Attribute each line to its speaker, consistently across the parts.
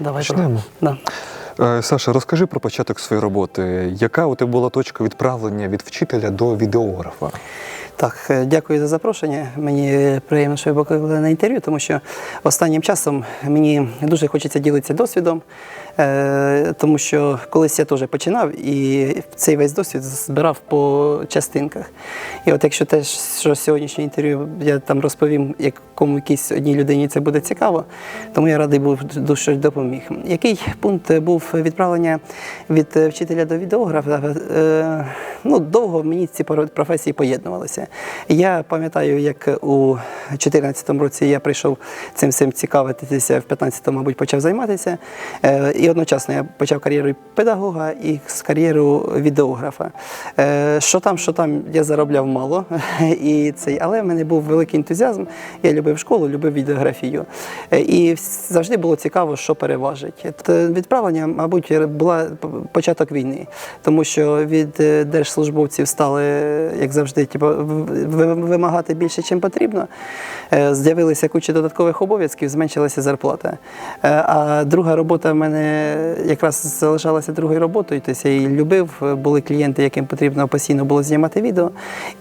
Speaker 1: давай
Speaker 2: Почнемо.
Speaker 1: Да.
Speaker 2: Е, Саша, розкажи про початок своєї роботи. Яка у тебе була точка відправлення від вчителя до відеографа?
Speaker 1: Так, е, дякую за запрошення. Мені приємно, що ви покликали на інтерв'ю, тому що останнім часом мені дуже хочеться ділитися досвідом, е, тому що колись я теж починав і цей весь досвід збирав по частинках. І от якщо те, що сьогоднішнє інтерв'ю я там розповім, якому якійсь одній людині це буде цікаво, тому я радий був дуже допоміг. Який пункт був відправлення від е, вчителя до відеографа? Ну, довго мені ці професії поєднувалися. Я пам'ятаю, як у 2014 році я прийшов цим всім цікавитися, в 2015 мабуть, почав займатися. Е, І одночасно я почав кар'єру педагога і кар'єру відеографа. Е, Що там, що там, я заробляв мало, і цей, але в мене був великий ентузіазм. Я любив школу, любив відеографію. Е, І завжди було цікаво, що переважить. Відправлення, мабуть, була початок війни, тому що від держслужбовців стали, як завжди, типу, вимагати більше, чим потрібно. Е, З'явилися куча додаткових обов'язків, зменшилася зарплата. Е, А друга робота в мене якраз залишалася другою роботою. Тобто я її любив. Були клієнти, яким потрібно постійно було знімати відео.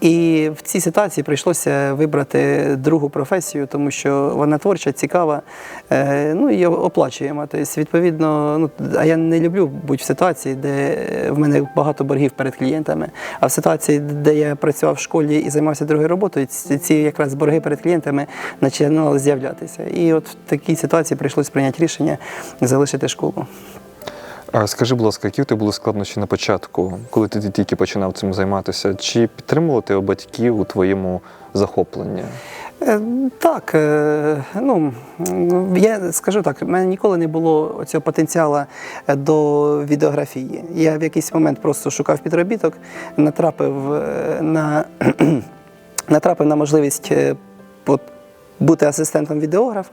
Speaker 1: І в цій ситуації прийшлося вибрати другу професію, тому що вона творча, цікава, е, ну і оплачуємо. Тобто, відповідно, ну а я не люблю бути в ситуації, де в мене багато боргів перед клієнтами. А в ситуації, де я працював в школі і займався другою роботою, ці ці якраз борги перед клієнтами починали з'являтися. І от в такій ситуації прийшлося прийняти рішення залишити школу.
Speaker 2: А Скажи, будь ласка, які ти були складнощі на початку, коли ти тільки починав цим займатися? Чи підтримували тебе батьків у твоєму захопленні?
Speaker 1: Е, Так, е, ну я скажу так, в мене ніколи не було цього потенціалу е, до відеографії. Я в якийсь момент просто шукав підробіток, натрапив на, натрапив на можливість бути асистентом відеографа.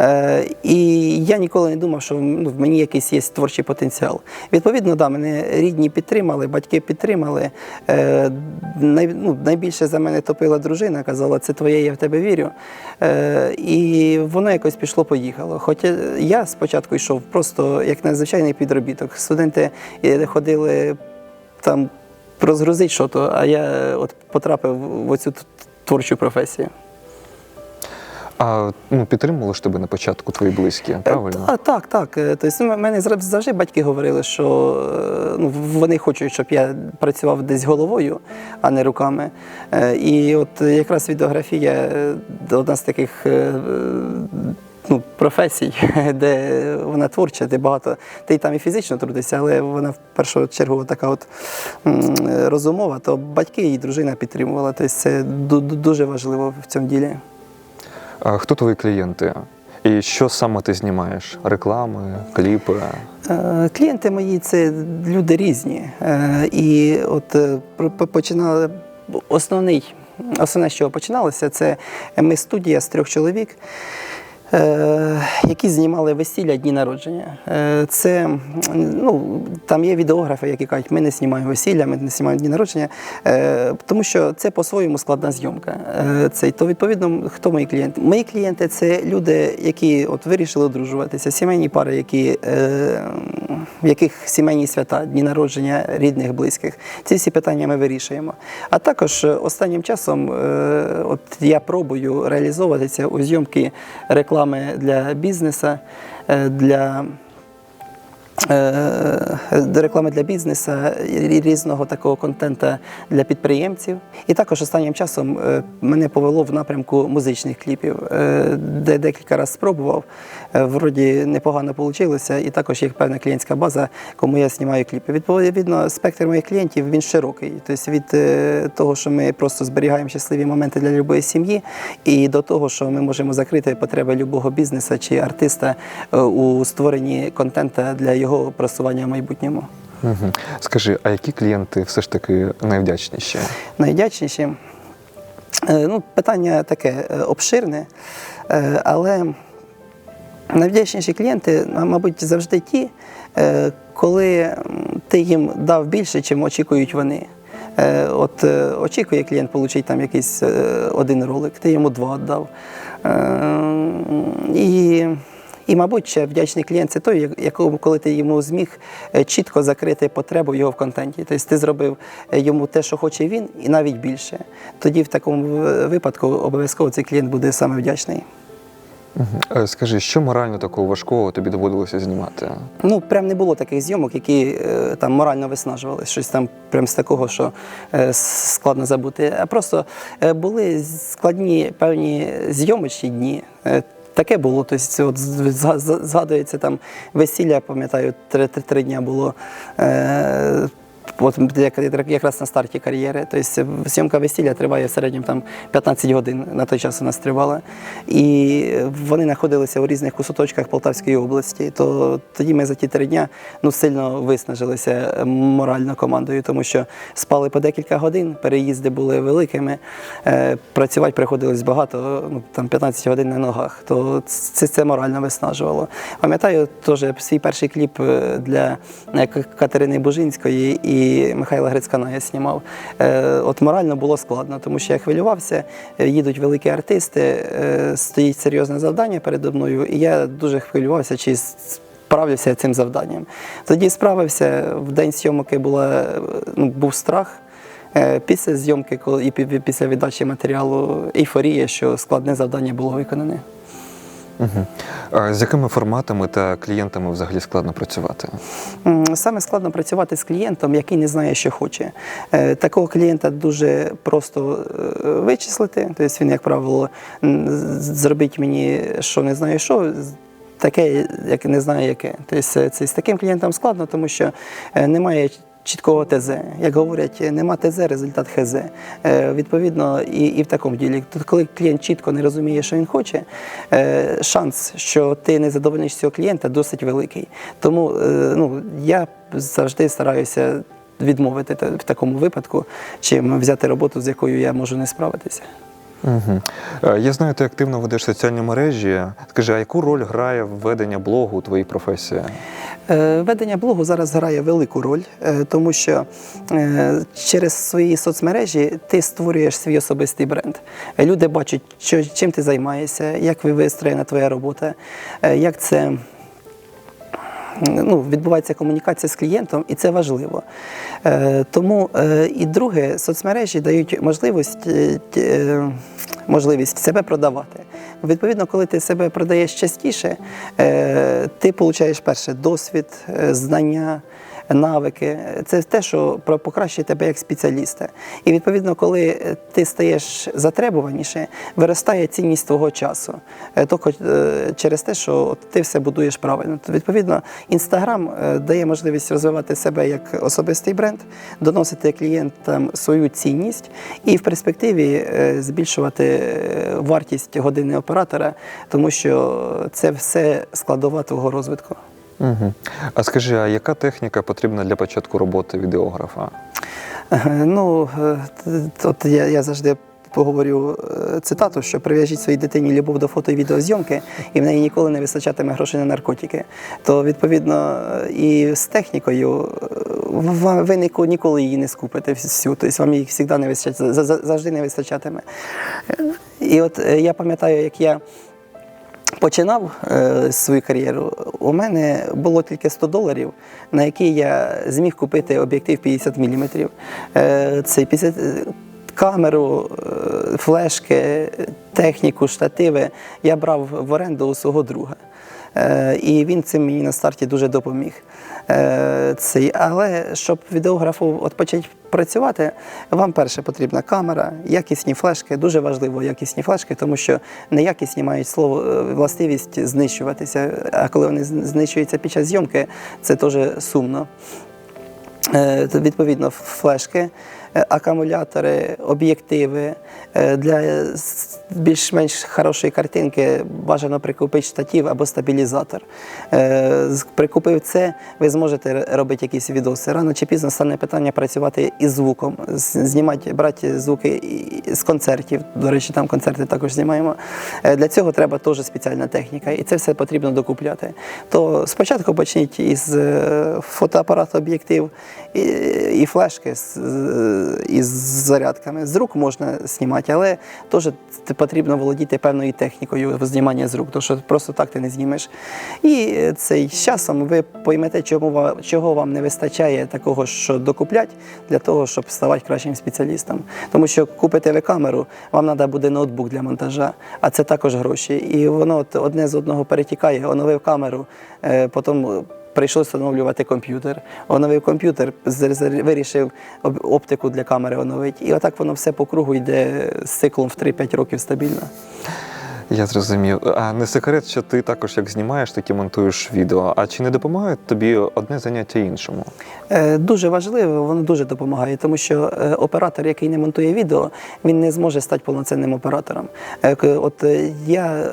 Speaker 1: Е, І я ніколи не думав, що ну, в мені якийсь є творчий потенціал. Відповідно, да, мене рідні підтримали, батьки підтримали. Е, ну, найбільше за мене топила дружина, казала, це твоє, я в тебе вірю. Е, і воно якось пішло-поїхало. Хоча я спочатку йшов просто як надзвичайний підробіток. Студенти ходили там розгрузити щось, а я от потрапив в оцю творчу професію.
Speaker 2: А ну, підтримували ж тебе на початку твої близькі, правильно?
Speaker 1: А, так, так. Е, Тобто, мене завжди батьки говорили, що е, ну, вони хочуть, щоб я працював десь головою, а не руками. Е, І от якраз відеографія е, одна з таких. е, Ну, професій, де вона творча, де багато. Ти там і фізично трудишся, але вона в першу чергу така от розумова, то батьки і дружина підтримувала. Тобто це ду- ду- дуже важливо в цьому ділі.
Speaker 2: Хто твої клієнти? І що саме ти знімаєш? Реклами, кліпи?
Speaker 1: Е, Клієнти мої це люди різні. Е, І от е, починали основний, основне, чого починалося, це ми студія з трьох чоловік. Е, Які знімали весілля дні народження. Е, Це ну там є відеографи, які кажуть, ми не знімаємо весілля, ми не знімаємо дні народження, е, тому що це по-своєму складна зйомка. Це то відповідно, хто мої клієнти? Мої клієнти це люди, які от вирішили одружуватися, сімейні пари, які в яких сімейні свята, дні народження рідних, близьких. Ці всі питання ми вирішуємо. А також останнім часом от я пробую реалізовуватися у зйомки реклами для бізнесу, е, для реклами для бізнесу, різного такого контента для підприємців. І також останнім часом е, мене повело в напрямку музичних кліпів, е, де декілька разів спробував. Е, Вроді непогано вийшло, і також є певна клієнтська база, кому я знімаю кліпи. Відповідно, спектр моїх клієнтів він широкий. Тобто від е, того, що ми просто зберігаємо щасливі моменти для любої сім'ї, і до того, що ми можемо закрити потреби любого бізнесу чи артиста е, у створенні контента для його просування в майбутньому.
Speaker 2: Угу. Скажи, а які клієнти все ж таки найвдячніші?
Speaker 1: Найвдячніші. Е, Ну, питання таке е, обширне, е, але найвдячніші клієнти, мабуть, завжди ті, коли ти їм дав більше, чим очікують вони. От очікує клієнт отримати там якийсь один ролик, ти йому два дав. І І, мабуть, ще вдячний клієнт це той, як- якому, коли ти йому зміг е, чітко закрити потребу його в контенті. Тобто ти зробив е, йому те, що хоче він, і навіть більше. Тоді в такому е, випадку обов'язково цей клієнт буде саме вдячний.
Speaker 2: Скажи, що морально такого важкого тобі доводилося знімати?
Speaker 1: Ну, прям не було таких зйомок, які там морально виснажували. Щось там прям з такого, що складно забути. А просто були складні певні зйомочні дні. Таке було, тобто, от згадується там весілля, пам'ятаю, три, три, три дня було. Е, От як- як- якраз на старті кар'єри. Тобто зйомка весілля триває в середньому там 15 годин на той час у нас тривала. І вони знаходилися у різних кусочках Полтавської області. То тоді ми за ті три дня ну, сильно виснажилися морально командою, тому що спали по декілька годин, переїзди були великими, е, працювати приходилось багато, ну, там 15 годин на ногах. То це, це морально виснажувало. Пам'ятаю теж свій перший кліп е, для е, Катерини Бужинської і Михайла Грицькана я знімав. Е, От морально було складно, тому що я хвилювався, е, їдуть великі артисти, е, стоїть серйозне завдання передо мною, і я дуже хвилювався, чи справлюся я цим завданням. Тоді справився, в день зйомки була, ну, був страх. Після зйомки коли- і після віддачі матеріалу ейфорія, що складне завдання було виконане.
Speaker 2: Угу. А з якими форматами та клієнтами взагалі складно працювати?
Speaker 1: Саме складно працювати з клієнтом, який не знає, що хоче. Е, Такого клієнта дуже просто е, вичислити. Тобто він, як правило, зробить мені, що не знаю, що. Таке, як не знаю, яке. Тобто це, з таким клієнтом складно, тому що е, немає чіткого ТЗ. Як говорять, нема ТЗ, результат ХЗ. Е, Відповідно, і, і в такому ділі. Тут, коли клієнт чітко не розуміє, що він хоче, е, шанс, що ти не задовольниш цього клієнта, досить великий. Тому е, ну, я завжди стараюся відмовити в такому випадку, чим взяти роботу, з якою я можу не справитися.
Speaker 2: Угу. Я знаю, ти активно ведеш соціальні мережі. Скажи, а яку роль грає ведення блогу у твоїй професії?
Speaker 1: Е, Ведення блогу зараз грає велику роль, е, тому що через свої соцмережі ти створюєш свій особистий бренд. Люди бачать, чим ти займаєшся, як ви вистроєна твоя робота, як це. Ну, відбувається комунікація з клієнтом, і це важливо. Е, тому е, і друге, соцмережі дають можливість, е, можливість себе продавати. Відповідно, коли ти себе продаєш частіше, ти отримуєш перше досвід, знання. Навики це те, що покращує тебе як спеціаліста. І відповідно, коли ти стаєш затребуваніше, виростає цінність твого часу. Е, Тільки е, через те, що ти все будуєш правильно. То, відповідно, інстаграм е, дає можливість розвивати себе як особистий бренд, доносити клієнтам свою цінність і в перспективі збільшувати вартість години оператора, тому що це все складова твого розвитку.
Speaker 2: Угу. А скажи, а яка техніка потрібна для початку роботи відеографа?
Speaker 1: Е, Ну, е, от я, я завжди поговорю е, цитату, що прив'яжіть своїй дитині любов до фото і відеозйомки, і в неї ніколи не вистачатиме грошей на наркотики. То, відповідно, і з технікою ви ніколи її не скупите всю, тобто вам їх завжди не вистачатиме, завжди не вистачатиме. І от я пам'ятаю, як я починав е, свою кар'єру, у мене було тільки 100 доларів, на які я зміг купити об'єктив 50 мм. Е, це 50, е, камеру, е, флешки, техніку, штативи я брав в оренду у свого друга. Е, І він цим мені на старті дуже допоміг. Е, Цей. Але щоб відеографу от почати працювати, вам перше потрібна камера, якісні флешки. Дуже важливо якісні флешки, тому що неякісні мають слово е, властивість знищуватися. А коли вони знищуються під час зйомки, це теж сумно. Е, Відповідно, флешки, акумулятори, об'єктиви. Е, Для більш-менш хорошої картинки бажано прикупити штатів або стабілізатор. Е, Прикупив це, ви зможете робити якісь відоси. Рано чи пізно стане питання працювати із звуком, знімати, брати звуки з концертів. До речі, там концерти також знімаємо. Е, Для цього треба теж спеціальна техніка, і це все потрібно докупляти. То спочатку почніть із е, фотоапарату об'єктив і, флешки із зарядками. З рук можна знімати, але теж потрібно володіти певною технікою знімання з рук, тому що просто так ти не знімеш. І е, цей з часом ви поймете, чому чого вам не вистачає такого, що докуплять для того, щоб ставати кращим спеціалістом. Тому що купите ви камеру, вам треба буде ноутбук для монтажа, а це також гроші. І воно одне з одного перетікає, оновив камеру, е, потім. Прийшлося встановлювати комп'ютер. Оновив комп'ютер, вирішив оптику для камери оновити. І отак воно все по кругу йде з циклом в 3-5 років стабільно.
Speaker 2: Я зрозумів. А не секрет, що ти також як знімаєш, так і монтуєш відео. А чи не допомагає тобі одне заняття іншому?
Speaker 1: Е, Дуже важливо, воно дуже допомагає, тому що е, оператор, який не монтує відео, він не зможе стати повноцінним оператором. Е, От е, я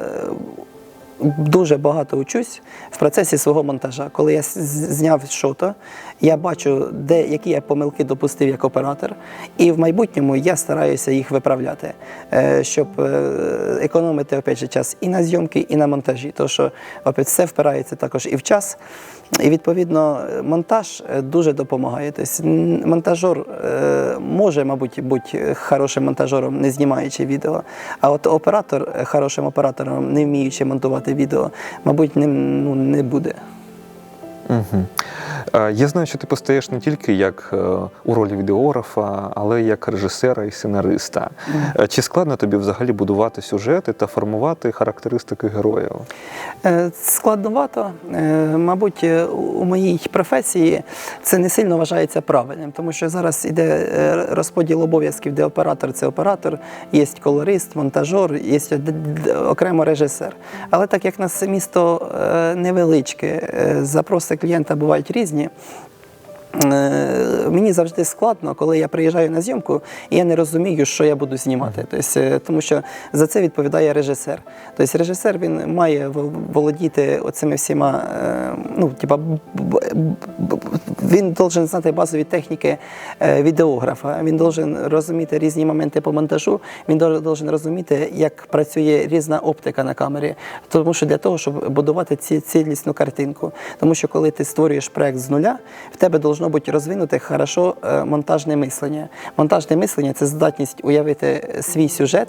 Speaker 1: дуже багато учусь в процесі свого монтажа. Коли я зняв шото, я бачу, де які я помилки допустив як оператор, і в майбутньому я стараюся їх виправляти, е, щоб е, економити опять же, час і на зйомки, і на монтажі. Тому що опять все впирається також і в час. І відповідно монтаж е, дуже допомагає. Тобто м, монтажер е, може, мабуть, бути хорошим монтажером, не знімаючи відео. А от оператор хорошим оператором, не вміючи монтувати відео, мабуть, не, ну, не буде.
Speaker 2: Угу. Я знаю, що ти постаєш не тільки як е, у ролі відеографа, але й як режисера і сценариста. Е, Чи складно тобі взагалі будувати сюжети та формувати характеристики героїв?
Speaker 1: Складновато. Мабуть, у моїй професії це не сильно вважається правильним, тому що зараз іде розподіл обов'язків, де оператор це оператор, є колорист, монтажер, є окремо режисер. Але так як нас місто невеличке, запроси клієнта бувають різні. Е, Мені завжди складно, коли я приїжджаю на зйомку, і я не розумію, що я буду знімати. Тобто, е, тому що за це відповідає режисер. Тобто режисер він має володіти оцими всіма, е, ну, типа, він должен знати базові техніки відеографа, він должен розуміти різні моменти по монтажу, він должен розуміти, як працює різна оптика на камері. Тому що для того, щоб будувати ці, цілісну картинку. Тому що коли ти створюєш проект з нуля, в тебе должно бути розвинуте хорошо е, монтажне мислення. Монтажне мислення це здатність уявити свій сюжет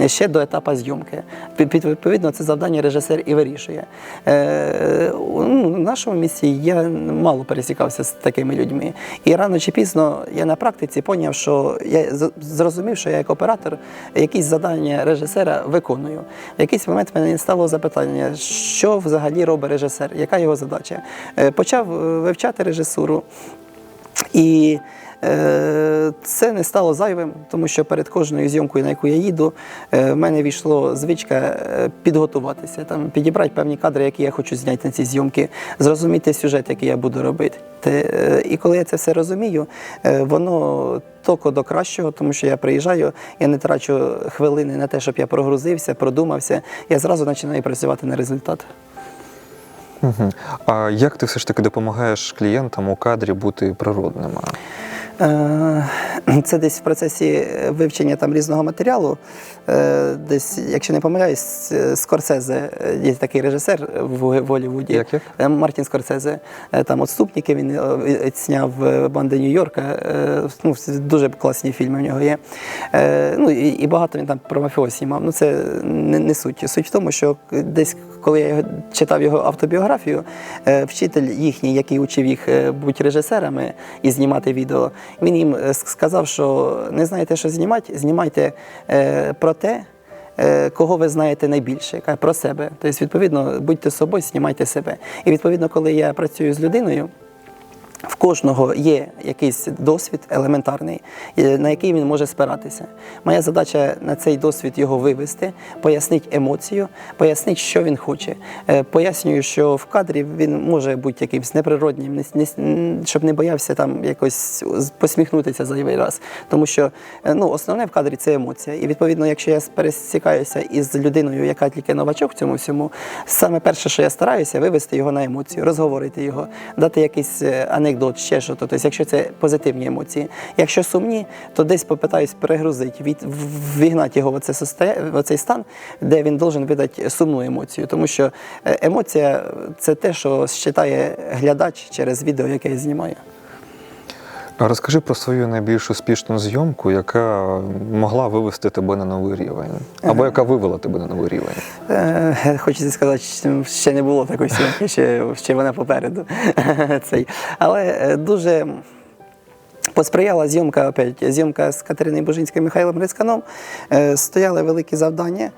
Speaker 1: е, ще до етапу зйомки. Відповідно, це завдання режисер і вирішує. Е, ну, в нашому місці я мало пересікався з такими людьми. І рано чи пізно я на практиці поняв, що я зрозумів, що я як оператор якісь завдання режисера виконую. В якийсь момент мене стало запитання, що взагалі робить режисер, яка його задача. Е, Почав е, вивчати режисуру. І е, це не стало зайвим, тому що перед кожною зйомкою, на яку я їду, е, в мене війшло звичка е, підготуватися, там, підібрати певні кадри, які я хочу зняти на ці зйомки, зрозуміти сюжет, який я буду робити. І коли я це все розумію, воно тільки до кращого, тому що я приїжджаю, я не трачу хвилини на те, щоб я прогрузився, продумався, я зразу починаю працювати на результат.
Speaker 2: Угу. А як ти все ж таки допомагаєш клієнтам у кадрі бути природними?
Speaker 1: Е, Це десь в процесі вивчення там різного матеріалу. Е, Десь, якщо не помиляюсь, е, Скорсезе, е, є такий режисер в Голлівуді.
Speaker 2: Як, як?
Speaker 1: Е, Мартін Скорсезе. Е, Там «Отступники» він е, е, зняв е, банди Нью-Йорка. Е, Ну, дуже класні фільми в нього є. Е, Ну, і, багато він там про мафіозі знімав. Ну, це не, не суть. Суть в тому, що десь, коли я його, читав його автобіографію, е, вчитель їхній, який учив їх е, бути режисерами і знімати відео, він їм е, сказав, що не знаєте, що знімати, знімайте е, про те, е, кого ви знаєте найбільше, про себе. Тобто, відповідно, будьте собою, знімайте себе. І відповідно, коли я працюю з людиною. В кожного є якийсь досвід елементарний, на який він може спиратися. Моя задача на цей досвід його вивести, пояснити емоцію, пояснити, що він хоче. Е, Пояснюю, що в кадрі він може бути якимось неприроднім, щоб не боявся там якось посміхнутися зайвий раз. Тому що е, ну, основне в кадрі це емоція. І відповідно, якщо я пересікаюся із людиною, яка тільки новачок в цьому всьому, саме перше, що я стараюся, вивести його на емоцію, розговорити його, дати якийсь е, анекдот, ще що. то. Тобто, якщо це позитивні емоції. Якщо сумні, то десь попитаюсь перегрузити, від, вігнати його в, оце в оцей стан, де він должен видати сумну емоцію. Тому що е, емоція це те, що считає глядач через відео, яке я знімаю.
Speaker 2: Розкажи про свою найбільш успішну зйомку, яка могла вивести тебе на новий рівень, або яка вивела тебе на новий рівень.
Speaker 1: Е, Хочеться сказати, що ще не було такої сьомки, ще, ще вона попереду. Цей. Але е, дуже посприяла зйомка, опять, зйомка з Катериною Божинською і Михайлом Грицьканом. Е, Стояли великі завдання.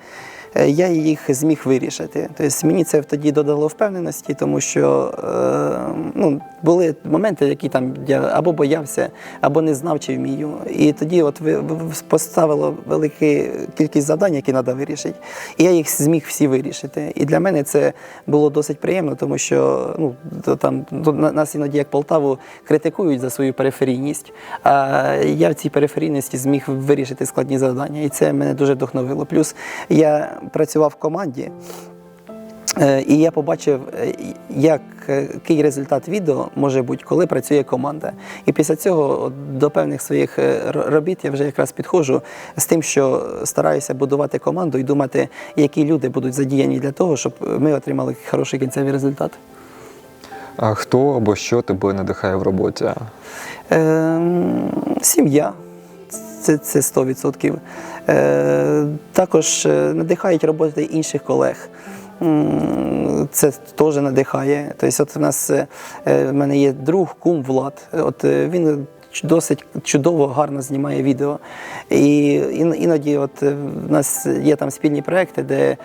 Speaker 1: Е, Я їх зміг вирішити. Тобто мені це тоді додало впевненості, тому що е, ну, були моменти, які там я або боявся, або не знав, чи вмію. І тоді от ви, ви поставило велику кількість завдань, які треба вирішити. І я їх зміг всі вирішити. І для мене це було досить приємно, тому що ну, там нас іноді як Полтаву критикують за свою периферійність. А я в цій периферійності зміг вирішити складні завдання. І це мене дуже вдохновило. Плюс я працював в команді. Е, І я побачив, е, е, який результат відео може бути, коли працює команда. І після цього до певних своїх е, робіт я вже якраз підходжу з тим, що стараюся будувати команду і думати, які люди будуть задіяні для того, щоб ми отримали хороший кінцевий результат.
Speaker 2: А хто або що тебе надихає в роботі?
Speaker 1: Ем, Сім'я. Це, це 100%. Е, також е, надихають роботи інших колег. Це теж надихає. Тобто, от в нас е, е, в мене є друг, кум Влад. От він досить чудово, гарно знімає відео. І іноді от е, в нас є там спільні проекти, де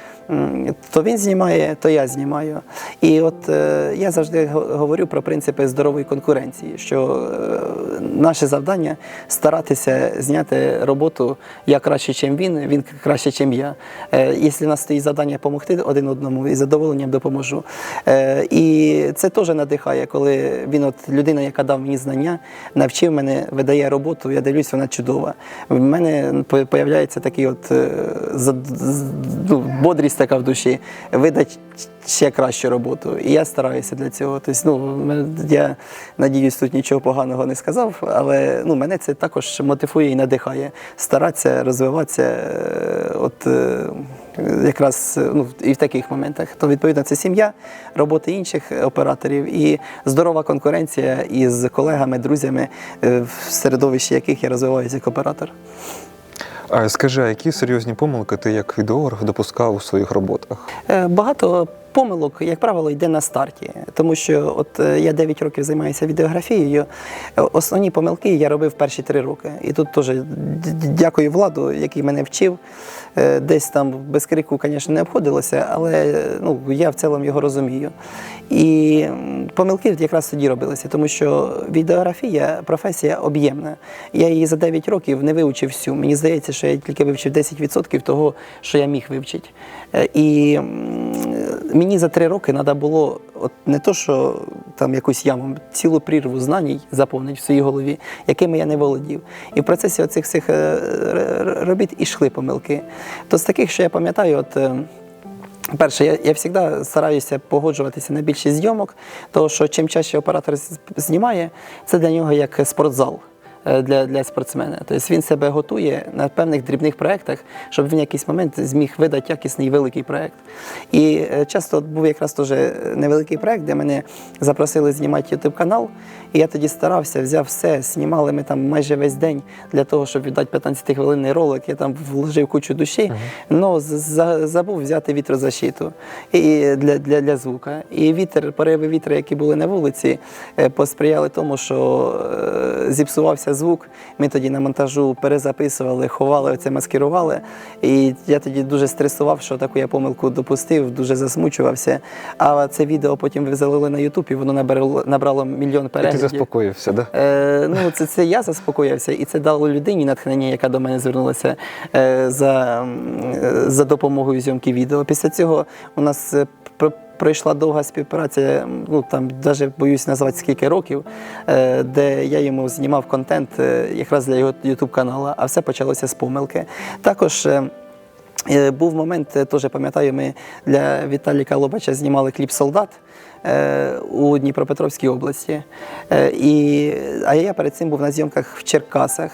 Speaker 1: то він знімає, то я знімаю. І от е, я завжди говорю про принципи здорової конкуренції, що е, наше завдання старатися зняти роботу я краще, ніж він, він краще, ніж я. Якщо в нас стоїть завдання допомогти один одному, із задоволенням допоможу. І це теж надихає, коли він, от людина, яка дав мені знання, навчив мене, видає роботу, я дивлюсь, вона чудова. В мене появляється такий от е, ну, бодрість така в душі, видати ще кращу роботу. І я стараюся для цього. Тобто, ну, мене- я надіюсь, тут нічого поганого не сказав, але ну, мене це також мотивує і надихає старатися, розвиватися. е, От, е, якраз е, ну, і в таких моментах. То відповідно це сім'я, роботи інших операторів і здорова конкуренція із колегами, друзями, е, в середовищі яких я розвиваюся як оператор.
Speaker 2: А скажи, а які серйозні помилки ти як відеограф допускав у своїх роботах?
Speaker 1: Е, Багато помилок, як правило, йде на старті, тому що от е, я 9 років займаюся відеографією. Е, Основні помилки я робив перші 3 роки. І тут теж дякую владу, який мене вчив. Е, Десь там без крику, звісно, не обходилося, але ну, я в цілому його розумію. І помилки якраз тоді робилися, тому що відеографія професія об'ємна. Я її за 9 років не вивчив всю. Мені здається, що я тільки вивчив 10% того, що я міг вивчити. Е, І мені за 3 роки треба було от не то, що там якусь яму, цілу прірву знань заповнити в своїй голові, якими я не володів. І в процесі оцих всіх е, робіт ішли помилки. То з таких, що я пам'ятаю, от. е, Перше, я, я завжди стараюся погоджуватися на більшість зйомок, тому що чим чаще оператор знімає, це для нього як спортзал. Е, Для, для спортсмена. Тобто він себе готує на певних дрібних проєктах, щоб він в якийсь момент зміг видати якісний великий проєкт. І е, часто був якраз теж невеликий проєкт, де мене запросили знімати YouTube канал. І я тоді старався, взяв все, знімали ми там майже весь день для того, щоб віддати 15-хвилинний ролик. Я там вложив кучу душі, але забув взяти вітрозащиту і для, для, для звука. І вітер, пориви вітру, які були на вулиці, е, посприяли тому, що е, зіпсувався звук. Ми тоді на монтажу перезаписували, ховали оце, маскирували. І я тоді дуже стресував, що таку я помилку допустив, дуже засмучувався. А це відео потім ви залили на Ютуб, і воно набрало, набрало мільйон
Speaker 2: І ти заспокоївся, да?
Speaker 1: Е, ну, це, це я заспокоївся, і це дало людині натхнення, яка до мене звернулася е, за, е, за допомогою зйомки відео. Після цього у нас е, пройшла довга співпраця, ну там навіть боюсь назвати скільки років, е, де я йому знімав контент е, якраз для його YouTube каналу, а все почалося з помилки. Також. е, Був момент, теж пам'ятаю, ми для Віталіка Лобача знімали кліп Солдат у Дніпропетровській області. І, а я перед цим був на зйомках в Черкасах.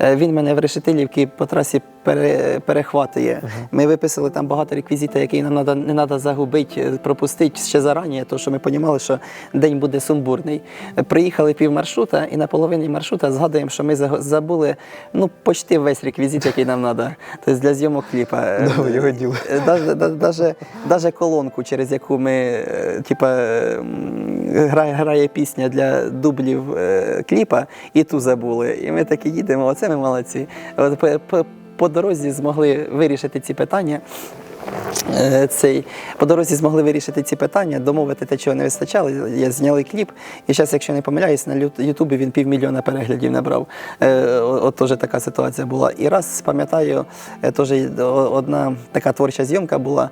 Speaker 1: Е, Він мене в Решетилівці по трасі пере, перехватує. Ми виписали там багато реквізитів, які нам надо, не треба загубити, е, пропустити ще зарані, тому що ми розуміли, що день буде сумбурний. Е, Приїхали пів маршрута, і на половині маршрута згадуємо, що ми забули ну, почти весь реквізит, який нам треба. Тобто для зйомок кліпа.
Speaker 2: Його діло.
Speaker 1: Даже колонку, через яку ми типа, грає, грає пісня для дублів кліпа, і ту забули. І ми такі їдемо, оце ми молодці. По, дорозі змогли вирішити ці питання. Е, Цей, по дорозі змогли вирішити ці питання, домовити те, чого не вистачало. Я зняли кліп. І зараз, якщо не помиляюсь, на Ютубі він півмільйона переглядів набрав. Е, От теж така ситуація була. І раз пам'ятаю, е, теж одна така творча зйомка була.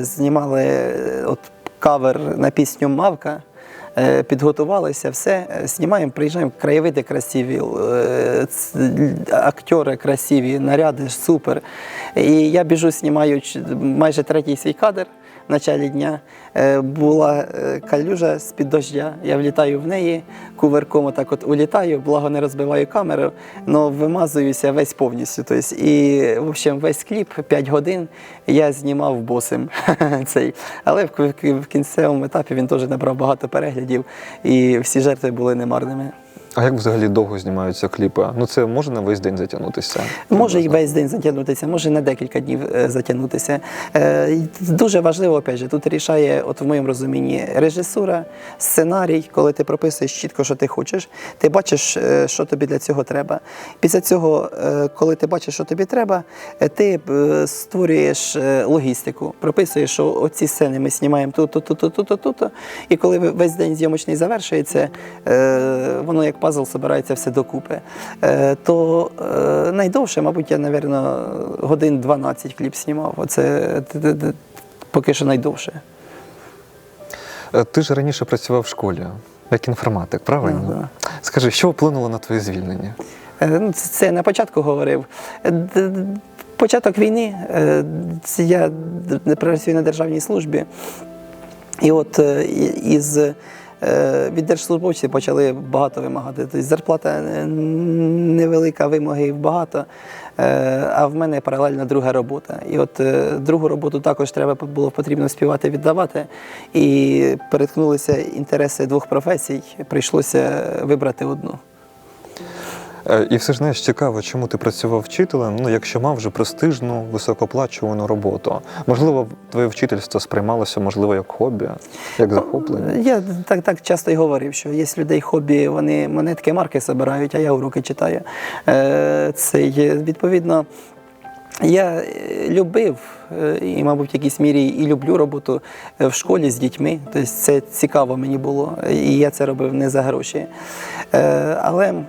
Speaker 1: Знімали от кавер на пісню Мавка. Е, Підготувалися, все, е, знімаємо, приїжджаємо, краєвиди красиві, е, актори красиві, наряди супер. І я біжу, знімаю майже третій свій кадр в началі дня. Була калюжа з-під дождя, я влітаю в неї, кувырком отак от улітаю, благо не розбиваю камеру, але вимазуюся весь повністю. Тобто, і, в общем, весь кліп 5 годин я знімав босим цей. Але в кінцевому етапі він теж набрав багато переглядів, і всі жертви були немарними.
Speaker 2: А як взагалі довго знімаються кліпи? Ну це може на весь день затягнутися?
Speaker 1: Може і весь день затягнутися, може на декілька днів е, затягнутися. Е, Дуже важливо, опять же, тут рішає, от в моєму розумінні, режисура, сценарій, коли ти прописуєш чітко, що ти хочеш, ти бачиш, е, що тобі для цього треба. Після цього, коли ти бачиш, що тобі треба, ти створюєш логістику, прописуєш, що оці сцени ми знімаємо тут, тут, тут, тут, тут, тут. І коли весь день зйомочний завершується, воно як пазл збирається все докупи. Е, То е, найдовше, мабуть, я, напевно, годин 12 кліп знімав. Оце поки що найдовше.
Speaker 2: Е, Ти ж раніше працював в школі, як інформатик, правильно?
Speaker 1: Ну, да.
Speaker 2: Скажи, що вплинуло на твоє звільнення?
Speaker 1: Ну, це- на початку говорив. Початок війни, я працюю на державній службі. І от із від держслужбовців почали багато вимагати. Тобто зарплата е, невелика, вимоги багато. Е, А в мене паралельно друга робота. І от е, другу роботу також треба було потрібно співати віддавати. І переткнулися інтереси двох професій. Прийшлося вибрати одну.
Speaker 2: Е, І все ж знаєш, цікаво, чому ти працював вчителем, ну якщо мав вже престижну, високооплачувану роботу. Можливо, твоє вчительство сприймалося, можливо, як хобі, як захоплення.
Speaker 1: Я так, так часто й говорив, що є людей хобі, вони монетки марки збирають, а я уроки читаю. Е, Це є, відповідно. Я е, любив і, мабуть, в якійсь мірі і люблю роботу в школі з дітьми. Тобто це цікаво мені було, і я це робив не за гроші. Але Ну,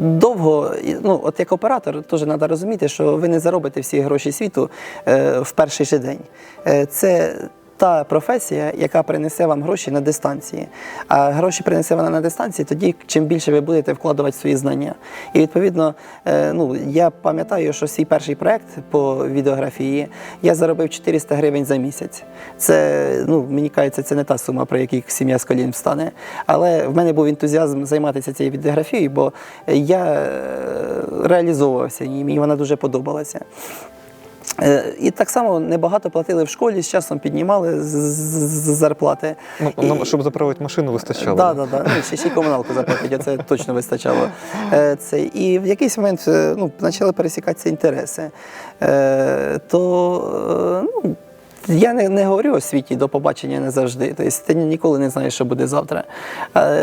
Speaker 1: Довго, і, ну от як оператор, теж треба розуміти, що ви не заробите всі гроші світу е, в перший же день. Е, це та професія, яка принесе вам гроші на дистанції. А гроші принесе вона на дистанції тоді, чим більше ви будете вкладувати свої знання. І відповідно, е, ну я пам'ятаю, що свій перший проект по відеографії я заробив 400 гривень за місяць. Це ну мені кажеться, це не та сума, про яку сім'я з колін встане. Але в мене був ентузіазм займатися цією відеографією, бо я е, реалізовувався і мені вона дуже подобалася. Е, І так само небагато платили в школі, з часом піднімали зарплати.
Speaker 2: Ну,
Speaker 1: І-
Speaker 2: щоб заправити машину, вистачало.
Speaker 1: Так, так, так. Ну, ще, ще й комуналку заплатити, це точно вистачало. Е, Це, і в якийсь момент е, ну, почали пересікатися інтереси. То ну, я не, не говорю у світі до побачення не завжди. Тобто ти ніколи не знаєш, що буде завтра.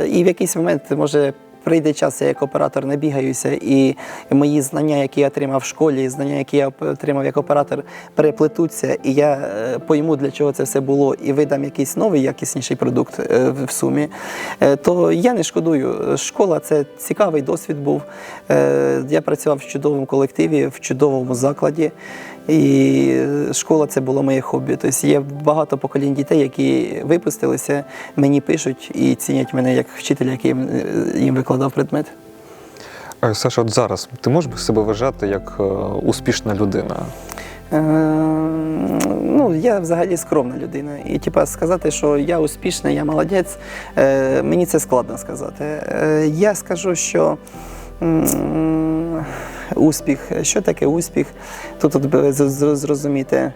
Speaker 1: І в якийсь момент може. Прийде час, я як оператор не бігаюся, і мої знання, які я отримав в школі, знання, які я отримав як оператор, переплетуться, і я е, пойму, для чого це все було, і видам якийсь новий якісніший продукт е, в- сумі, е, то я не шкодую. Школа це цікавий досвід був. Я працював в чудовому колективі, в чудовому закладі. І школа це було моє хобі. Тобто є багато поколінь дітей, які випустилися, мені пишуть і цінять мене як вчителя, який їм, е, викладав предмет.
Speaker 2: Е, Саша, от зараз ти можеш себе вважати як е, успішна людина?
Speaker 1: Ну, я взагалі скромна людина. І типа сказати, що я успішний, я молодець, мені це складно сказати. Я скажу, що успіх. Що таке успіх? Тут от зрозуміти.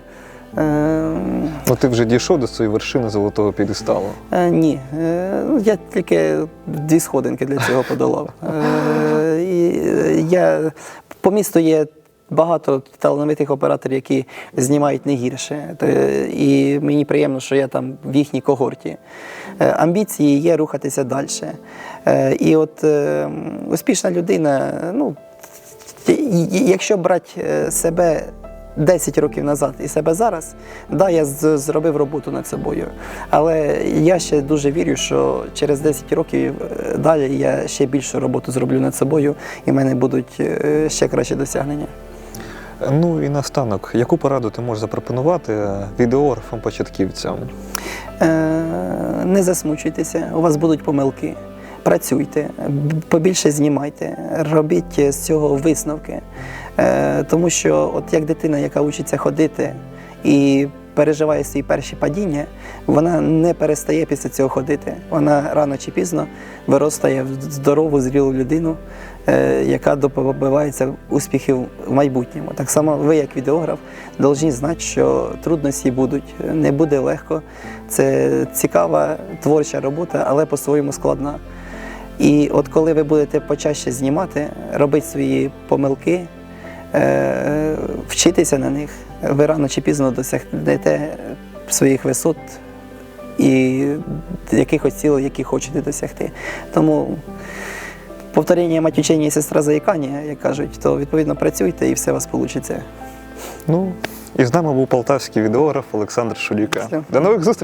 Speaker 1: Ем,
Speaker 2: Ну ти вже дійшов до своєї вершини золотого підесталу.
Speaker 1: Е, ні, Е, ну, я тільки дві сходинки для цього подолав. Е, і я, по місту є багато талановитих операторів, які знімають не гірше. І мені приємно, що я там в їхній когорті. Амбіції є рухатися далі. І от е, успішна людина, ну, якщо брати е, себе 10 років назад і себе зараз, да, я зробив роботу над собою. Але я ще дуже вірю, що через 10 років е, далі я ще більшу роботу зроблю над собою, і в мене будуть е, ще кращі досягнення.
Speaker 2: Ну і наостанок, яку пораду ти можеш запропонувати відеографам початківцям?
Speaker 1: Е, Не засмучуйтеся, у вас будуть помилки. Працюйте, побільше знімайте, робіть з цього висновки. Е, Тому що, от як дитина, яка учиться ходити і переживає свої перші падіння, вона не перестає після цього ходити. Вона рано чи пізно виростає в здорову, зрілу людину, е, яка добивається успіхів в майбутньому. Так само ви, як відеограф, повинні знати, що трудності будуть, не буде легко. Це цікава творча робота, але по-своєму складна. І от коли ви будете почаще знімати, робити свої помилки, е, вчитися на них, ви рано чи пізно досягнете своїх висот і якихось цілей, які хочете досягти. Тому повторення мать учення і сестра заїкання, як кажуть, то відповідно працюйте і все у вас вийде.
Speaker 2: Ну і з нами був полтавський відеограф Олександр Шуліка.
Speaker 1: Все.
Speaker 2: До нових зустрічей!